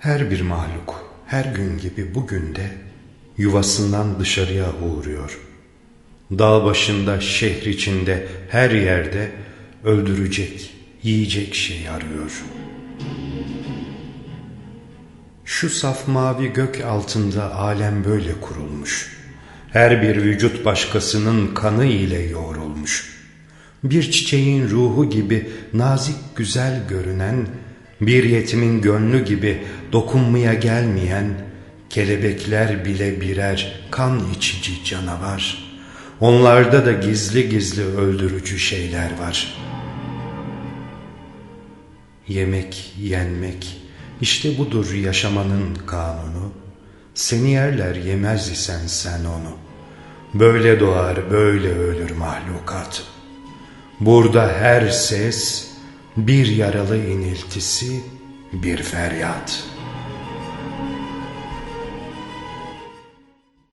Her bir mahluk her gün gibi bugün de yuvasından dışarıya uğruyor. Dağ başında, şehir içinde, her yerde öldürecek, yiyecek şey arıyor. Şu saf mavi gök altında alem böyle kurulmuş. Her bir vücut başkasının kanı ile yoğrulmuş. Bir çiçeğin ruhu gibi nazik güzel görünen, bir yetimin gönlü gibi dokunmaya gelmeyen, kelebekler bile birer kan içici canavar. Onlarda da gizli gizli öldürücü şeyler var. Yemek, yenmek, işte budur yaşamanın kanunu. Seni yerler yemez isen sen onu. Böyle doğar, böyle ölür mahlukat. Burada her ses bir yaralı iniltisi, bir feryat.''